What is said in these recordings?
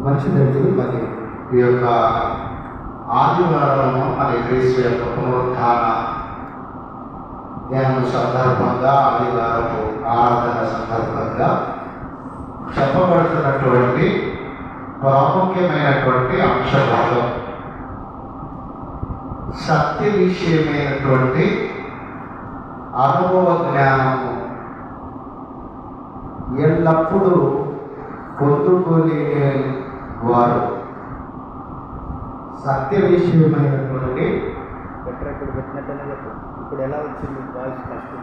మంచిదండి మరి ఈ యొక్క ఆదివారము మరి క్రీస్తు యొక్క పునరుద్ధాన ధ్యానం సందర్భంగా ఆదివారము ఆరాధన సందర్భంగా చెప్పబడుతున్నటువంటి ప్రాముఖ్యమైనటువంటి అంశభాగం సత్య విషయమైనటువంటి అనుభవ జ్ఞానము ఎల్లప్పుడూ పొందుకోలేని వారు సత్య విషయమైనటువంటి ఇప్పుడు ఎలా వచ్చింది వాయిస్ ఫస్ట్?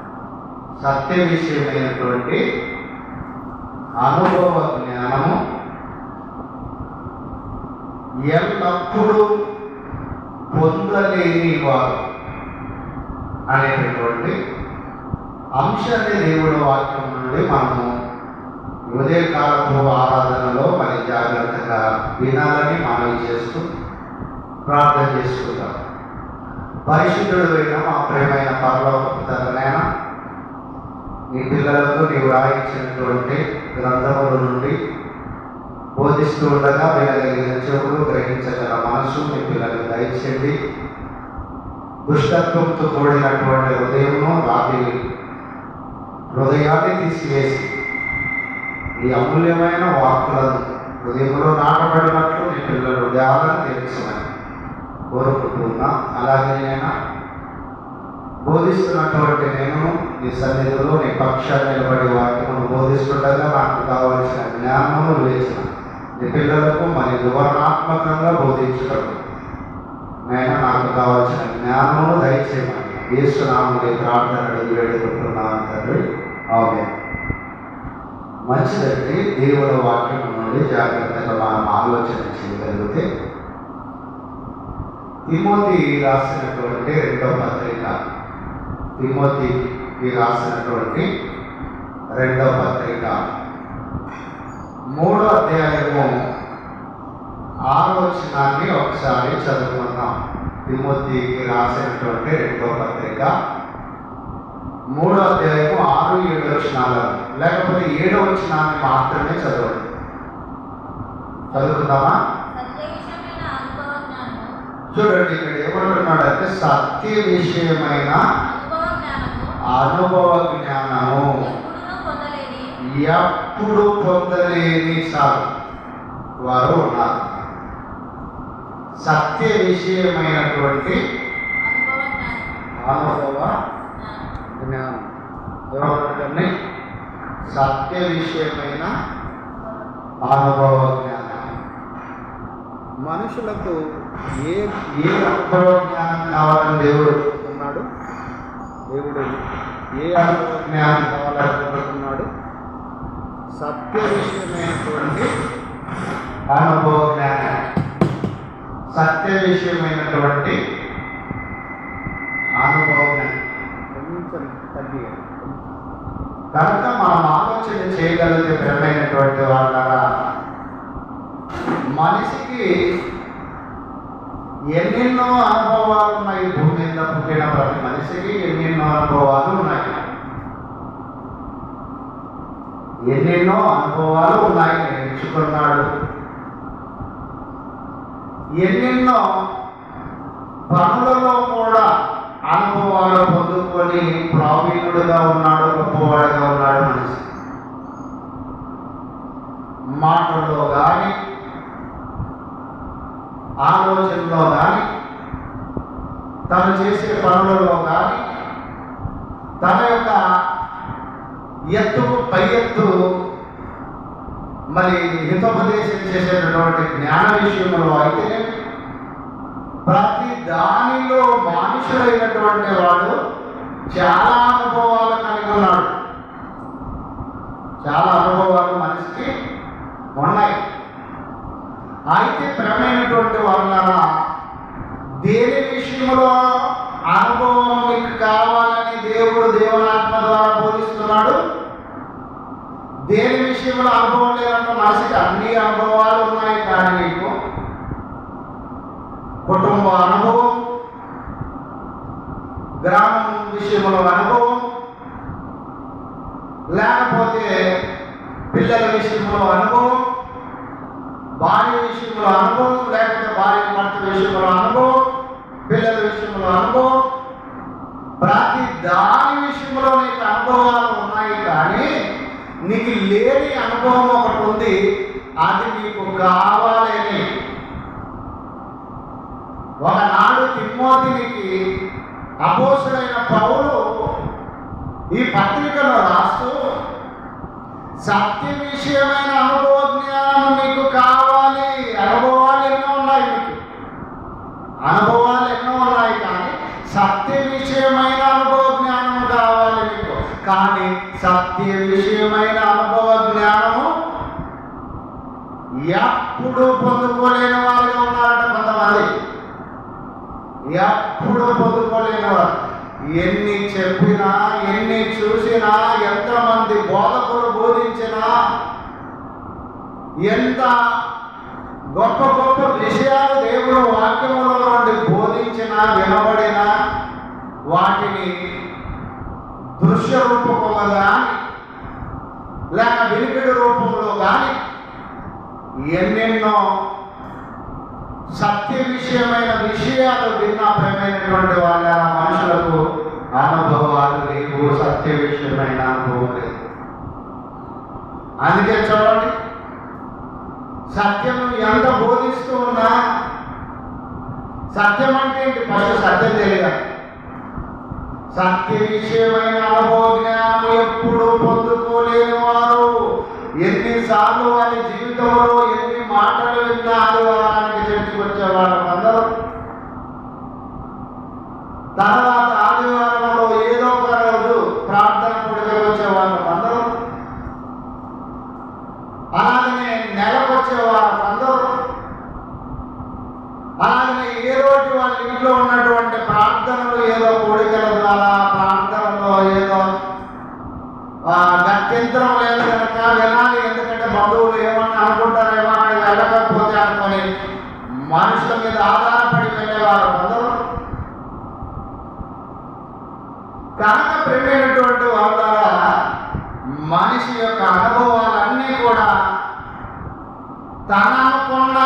సత్య విషయమైనటువంటి అనుభవ జ్ఞానము ఎల్లప్పుడూ పొందలేని వారు అనేటటువంటి అంశాన్ని దేవుడి వాక్యం నుండి మనము ఉదయకాలపు ఆరాధనలో మరి జాగ్రత్తగా వినాలని మనవి చేస్తూ ప్రార్థన చేసుకుంటాం. పరిశుద్ధుడు అయిన మా ప్రేమైన పరలోకపు తండ్రినైనా నీ పిల్లలకు నీవు రాయించినటువంటి గ్రంథముల నుండి బోధిస్తూ ఉండగా వినగలిగిన చెవులు గ్రహించగల మనసు మీ పిల్లలకు దయచేయండి. దుష్టత్వంతో కూడినటువంటి హృదయమును రాతి హృదయాన్ని తీసివేసి ఈ అమూల్యమైన వాక్కులను హృదయంలో నాటబడినట్లు నీ పిల్లలు హృదయాలను తెలుసుకుని కోరుకుంటున్నా అలాగే నేను బోధిస్తున్నటువంటి నేను నీ సన్నిధిలో నీ పక్షాన్ని నిలబడి వాక్యమును బోధిస్తుండగా నాకు కావలసిన జ్ఞానము వేసిన నీ పిల్లలకు మరి వివరణాత్మకంగా బోధించడం నేను నాకు కావలసిన జ్ఞానమును దయచేయమని యేసునామని ప్రార్థన అడిగి వేడుకుంటున్నాను తండ్రి. ఆమె మంచిదండి దేవుని వాక్యం నుండి జాగ్రత్తగా మనం ఆలోచన చేయగలిగితే. తిమోతి రాసినటువంటి రెండవ పత్రిక. తిమోతికి రాసినటువంటి రెండవ పత్రిక. మూడో అధ్యాయము ఆలోచనాన్ని ఒకసారి చదువుకున్నాం తిమోతికి రాసినటువంటి రెండో పత్రిక. మూడో అధ్యాయము ఆరు ఏడు వచనాలను. లేకపోతే ఏడో వచనాన్ని మాత్రమే చదవండి. చదువుకుందామా? చూడండి ఇక్కడ ఏమంటున్నాడంటే సత్య విషయమైన అనుభవ జ్ఞానము ఎప్పుడు పొందలేని సార్ వారు ఉన్నారు. సత్య విషయమైనటువంటి అనుభవ జ్ఞానం. ఏమంటారండి? సత్య విషయమైన అనుభవ జ్ఞానం మనుషులకు ఏ ఏ అనుభవ జ్ఞానం కావాలని దేవుడు ఉన్నాడు దేవుడు ఏ అనుభవ జ్ఞానం కావాలని కోరుకున్నాడు సత్య విషయమైనటువంటి అనుభవ జ్ఞానం సత్య విషయమైనటువంటి అనుభవ జ్ఞానం కొంచెం తగ్గి కనుక మనం ఆలోచన చేయగలిగే ప్రేమైనటువంటి వాళ్ళరా? మనిషికి ఎన్నెన్నో అనుభవాలు ఉన్నాయి భూమి మీద పుట్టిన ప్రతి మనిషికి ఎన్నెన్నో అనుభవాలు ఉన్నాయి. ఎన్నెన్నో అనుభవాలు ఉన్నాయి. నేర్చుకున్నాడు. ఎన్నెన్నో పనులలో కూడా అనుభవాలు పొందుకొని ప్రావీణుడుగా ఉన్నాడు గొప్పవాడుగా ఉన్నాడు మనిషి మాటల్లో కానీ ఆలోచనలో కానీ తను చేసే పనులలో కానీ తన యొక్క ఎత్తు పై ఎత్తు మరి హితోపదేశం చేసేటటువంటి జ్ఞాన విషయంలో అయితే ప్రతి దానిలో మానుషులైనటువంటి వాడు చాలా అనుభవాలు కలిగి ఉన్నాడు. చాలా అనుభవాలు మనిషికి ఉన్నాయి. అయితే ప్రేమైనటువంటి వాళ్ళరా దేని విషయంలో అనుభవం మీకు కావాలని దేవుడు దేవునాత్మ ద్వారా బోధిస్తున్నాడు? దేని విషయంలో అనుభవం లేదంటే మనిషికి అన్ని అనుభవాలు ఉన్నాయి కానీ నీకు కుటుంబ అనుభవం గ్రామం విషయంలో అనుభవం లేకపోతే పిల్లల విషయంలో అనుభవం భార్య విషయంలో అనుభవం లేకపోతే భార్య భర్త విషయంలో అనుభవం పిల్లల విషయంలో అనుభవం ప్రతి దాని విషయంలో నీకు అనుభవాలు ఉన్నాయి కానీ నీకు లేని అనుభవం ఒకటి ఉంది అది నీకు కావాలని. ఒకనాడు తిమ్మోతినికి అపోసుడైన పౌలు ఈ పత్రికలో రాస్తూ సత్య విషయమైన అనుభవ జ్ఞానం మీకు కావాలి అనుభవాలు ఎన్నో ఉన్నాయి మీకు అనుభవాలు ఎన్నో ఉన్నాయి కానీ సత్య విషయమైన అనుభవ జ్ఞానము కావాలి మీకు కానీ సత్య విషయమైన అనుభవ జ్ఞానము ఎప్పుడు పొందుకోలేని వారుగా ఉన్నారట కొంతమంది. ఎప్పుడు పొందుకోలేని వారు. ఎన్ని చెప్పినా ఎన్ని చూసినా ఎంతమంది బోధకులు బోధించినా ఎంత గొప్ప గొప్ప విషయాలు దేవుడు వాక్యములో నుండి బోధించినా వినబడినా వాటిని దృశ్య రూపంలో లేక వినికిడి రూపంలో కానీ ఎన్నెన్నో సత్య విషయమైన విషయాలు భిన్నమైనటువంటి వాళ్ళ మనుషులకు అనుభవాలు లేవు సత్య విషయమైన అనుభవం లేదు. అందుకే చూడండి సత్యం ఎంత బోధిస్తూ ఉన్నా సత్యం అంటే ఏంటి? ఫస్ట్ సత్యం తెలియాలి. సత్య విషయమైన అనుభవజ్ఞానం ఎప్పుడు పొందుకోలేని వారు. ఎన్నిసార్లు వారి జీవితంలో ఎన్ని మాటలు విన్నా ఆదివారానికి చర్చికి వచ్చేవారు అందరూ. తర్వాత ఆదివారంలో ఏదో ఒక రోజు ప్రార్థన కొడుకు వచ్చేవారు అందరూ. అలాగనే నెలకు వచ్చేవారు అలాగనే ఏ రోజు వాళ్ళ ఇంట్లో ఉన్నటువంటి ప్రార్థనలు ఏదో కోరికల ద్వారా ప్రాంతంలో ఏదో గత్యంతరం లేదు కనుక వినాలి ఎందుకంటే బంధువులు ఏమన్నా అనుకుంటారేమో అని వెళ్ళకపోతే అనుకొని మనుషుల మీద ఆధారపడి వెళ్ళేవారు అందరూ కనుక ప్రేమైనటువంటి వాళ్ళ మనిషి యొక్క అనుభవాలన్నీ కూడా తన అనుకున్న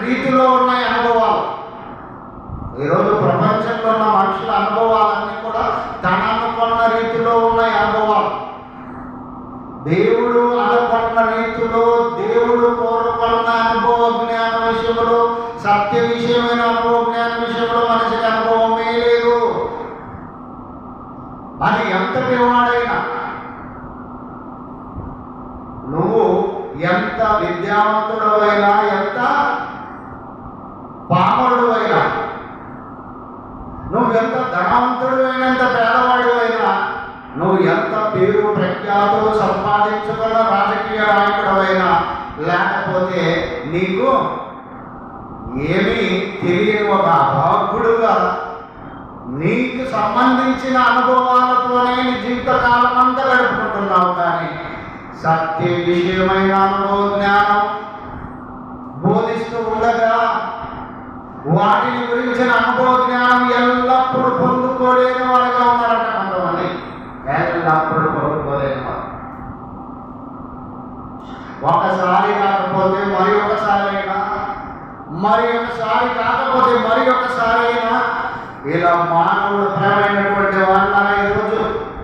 రీతిలో ఉన్నాయి అనుభవాలు. ఈరోజు ప్రపంచంలో ఉన్న మనుషుల అనుభవాలన్నీ కూడా తన అనుకున్న రీతిలో ఉన్నాయి అనుభవాలు. దేవుడు అనుకున్న రీతిలో దేవుడు కోరుకున్న అనుభవ జ్ఞాన విషయంలో సత్య విషయమైన అనుభవ జ్ఞాన విషయంలో మనిషికి అనుభవమే లేదు. అది ఎంతటి వాడైనా నువ్వు ఎంత విద్యావంతుడవైనా ఎంత పామరుడు అయినా నువ్వు ఎంత ధనవంతుడు అయినంత పేదవాడు అయినా నువ్వు ఎంత పేరు ప్రఖ్యాతులు సంపాదించుకున్న రాజకీయ నాయకుడవైనా లేకపోతే నీకు ఏమీ తెలియని ఒక అభాగ్యుడుగా నీకు సంబంధించిన అనుభవాలతోనే నీ జీవితకాలం అంతా గడుపుకుంటున్నావు కానీ సత్య విషయమైన అనుభవ జ్ఞానం బోధిస్తూ ఉండగా వాటిని గురించిన అనుభవ జ్ఞానం పొందుకోలేని వారుగా ఉన్నారట కొంతమంది. ఎల్లప్పుడూ పొందుకోలేని వారు ఒకసారి కాకపోతే మరి ఒకసారి అయినా మరి ఒకసారి కాకపోతే మరి ఒకసారి అయినా ఇలా మానవుడు ప్రేమైనటువంటి వాళ్ళ ఈరోజు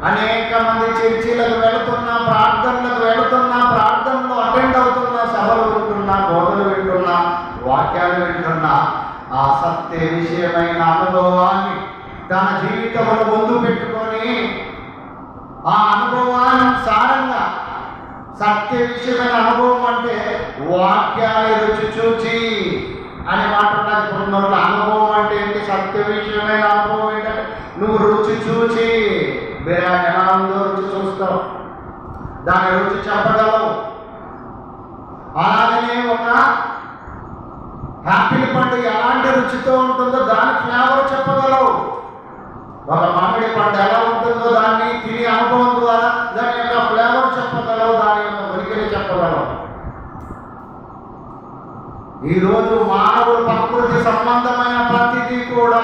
అనేక మంది చర్చిలకు వెళుతున్నా ప్రార్థనలకు వెళుతున్నా ప్రార్థనలు అటెండ్ అవుతున్నా సభలు వింటున్నా బోధలు వింటున్నా వాక్యాలు వింటున్నా ఆ సత్య విషయమైన అనుభవాన్ని తన జీవితంలో ముందు పెట్టుకొని ఆ అనుభవానుసారంగా సత్య విషయమైన అనుభవం అంటే వాక్యాన్ని రుచి చూచి అని మాట్లాడాలి. కొందరు అనుభవం అంటే ఏంటి? సత్య విషయమైన అనుభవం ఏంటంటే నువ్వు రుచి చూచి బిర్యానీ ఎలా ఉందో రుచి చూస్తావు. దాని రుచి చెప్పగలవు. అలాగనే ఒక హ్యాపీ పండుగ ఎలాంటి రుచితో ఉంటుందో దాని ఫ్లేవర్ చెప్పగలవు. ఒక మామిడి పండు ఎలా ఉంటుందో దాన్ని తిని అనుభవం ద్వారా దాని యొక్క ఫ్లేవర్ చెప్పగలవు దాని యొక్క ఉనికిని చెప్పగలవు. ఈరోజు మానవుడు ప్రకృతి సంబంధమైన ప్రతిదీ కూడా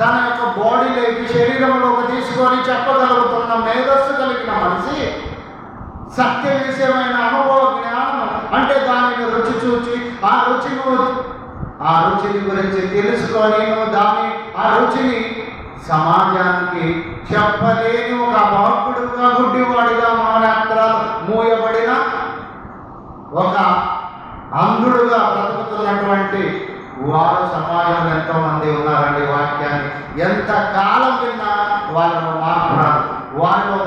తన యొక్క బాడీలోకి శరీరంలోకి తీసుకొని చెప్పగలుగుతున్న మేధస్సు కలిగిన మనిషి సత్య విషయమైన అనుభవ జ్ఞానం అంటే దానిని రుచి చూచి ఆ రుచి ఆ రుచిని గురించి తెలుసుకొని దాని ఆ రుచిని సమాజానికి చెప్పలేని ఒక బాకుడుగా గుడ్డివాడిగా మానేత్రాలు మూయబడిన ఒక అంధుడుగా బ్రతుకుతున్నటువంటి వారు సమాజంలో ఎంతో మంది ఉన్నారండి వాక్యాన్ని. ఎంత కాలం విన్నా వాళ్ళను మార్పురాదు వారిలో